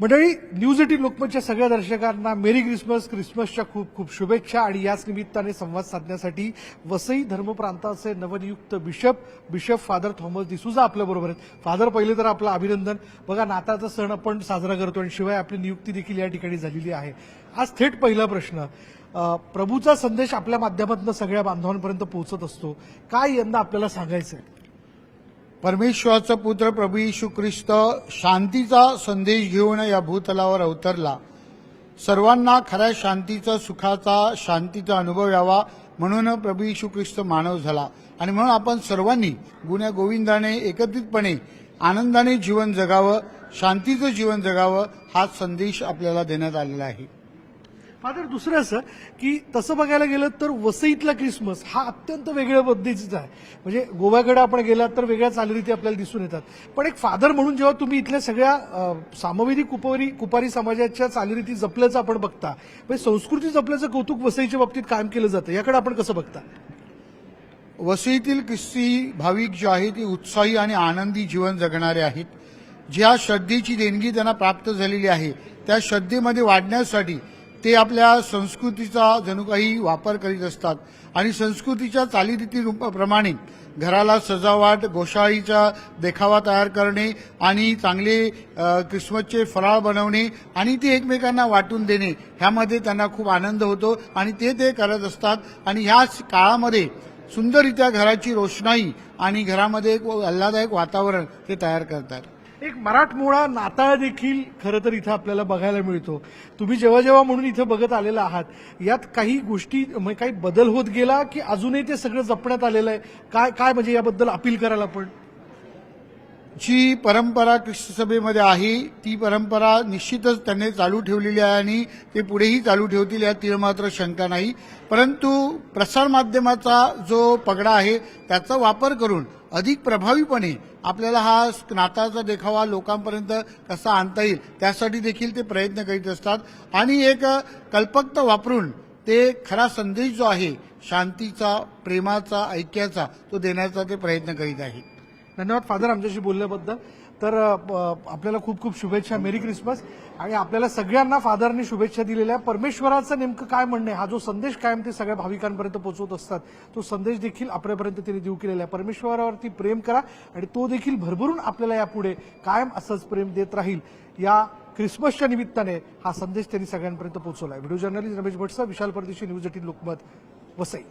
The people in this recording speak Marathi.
मंडळी न्यूज एटीन लोकमतच्या सगळ्या दर्शकांना मेरी क्रिसमस क्रिसमसच्या खूप खूप शुभेच्छा आणि याच निमित्ताने संवाद साधण्यासाठी वसई धर्मप्रांताचे नवनियुक्त bishop bishop father Thomas D'Souza आपल्याबरोबर आहेत. फादर पहिले तर आपलं अभिनंदन. बघा नाताळचा सण आपण साजरा करतो आणि शिवाय आपली नियुक्ती देखील या ठिकाणी झालेली आहे. आज थेट पहिला प्रश्न. प्रभूचा संदेश आपल्या माध्यमातून सगळ्या बांधवांपर्यंत पोहोचत असतो. काय यंदा आपल्याला सांगायचं आहे परमेश्वराचा पुत्र प्रभू येशू ख्रिस्त शांतीचा संदेश घेऊन या भूतलावर अवतरला. सर्वांना खऱ्या शांतीचा सुखाचा शांतीचा अनुभव यावा म्हणून प्रभू येशू ख्रिस्त मानव झाला. आणि म्हणून आपण सर्वांनी गुण्या गोविंदाने एकत्रितपणे आनंदाने जीवन जगावं शांतीचं जीवन जगावं हा संदेश आपल्याला देण्यात आलेला आहे. फादर दुसरं असं की तसं बघायला गेलं तर वसईतला क्रिसमस हा अत्यंत वेगळ्या पद्धतीचा आहे. म्हणजे गोव्याकडे आपण गेलात तर वेगळ्या चालीरीती आपल्याला दिसून येतात. पण एक फादर म्हणून जेव्हा तुम्ही इथल्या सगळ्या सामवेदी कुपारी कुपारी समाजाच्या चालीरीती जपल्याचं आपण बघता म्हणजे संस्कृती जपल्याचं कौतुक वसईच्या बाबतीत कायम केलं जातं याकडे आपण कसं बघता? वसईतील ख्रिस्ती भाविक जे आहेत ते उत्साही आणि आनंदी जीवन जगणारे आहेत. ज्या श्रद्धेची देणगी त्यांना प्राप्त झालेली आहे त्या श्रद्धेमध्ये वाढण्यासाठी ते आपल्या संस्कृतीचा जणू काही वापर करीत असतात. आणि संस्कृतीच्या चालीरीती रूपाप्रमाणे घराला सजावट गोशाळीचा देखावा तयार करणे आणि चांगले क्रिसमसचे फराळ बनवणे आणि ते एकमेकांना वाटून देणे ह्यामध्ये त्यांना खूप आनंद होतो आणि ते ते करत असतात. आणि ह्याच काळामध्ये सुंदररित्या घराची रोषणाई आणि घरामध्ये एक आल्हादायक वातावरण ते तयार करतात. एक मराठमोळा नाताळ देखील खरं तर इथं आपल्याला बघायला मिळतो. तुम्ही जेव्हा जेव्हा म्हणून इथं बघत आलेला आहात यात काही गोष्टी म्हणजे काही बदल होत गेला की अजूनही ते सगळं जपण्यात आलेलं आहे? काय काय म्हणजे याबद्दल अपील कराल आपण? जी परंपरा ख्रिस्त सभेमध्ये आहे ती परंपरा निश्चितच त्यांनी चालू ठेवलेली आहे आणि ते पुढेही चालू ठेवतील यात तीळ मात्र शंका नाही. परंतु प्रसारमाध्यमाचा जो पगडा आहे त्याचा वापर करून अधिक प्रभावीपणे आपल्याला हा नाताळचा देखावा लोकांपर्यंत कसा आणता येईल त्यासाठी देखील ते प्रयत्न करीत असतात. आणि एक कल्पकता वापरून ते खरा संदेश जो आहे शांतीचा प्रेमाचा ऐक्याचा तो देण्याचा ते प्रयत्न करीत आहेत. धन्यवाद फादर आमच्याशी बोलल्याबद्दल. तर आपल्याला खूप खूप शुभेच्छा. मेरी क्रिसमस आणि आपल्याला सगळ्यांना फादरनी शुभेच्छा दिलेल्या. परमेश्वराचं नेमकं काय म्हणणं आहे? हा जो संदेश कायम ते सगळ्या भाविकांपर्यंत पोहोचवत असतात तो संदेश देखील आपल्यापर्यंत त्यांनी देऊ केलेला आहे. परमेश्वरावरती प्रेम करा आणि तो देखील भरभरून आपल्याला यापुढे कायम असंच प्रेम देत राहील. या क्रिसमसच्या निमित्ताने हा संदेश त्यांनी सगळ्यांपर्यंत पोहोचवला आहे. Video journalist Ramesh भटसा Vishal Pardeshi news eighteen Lokmat Vasai.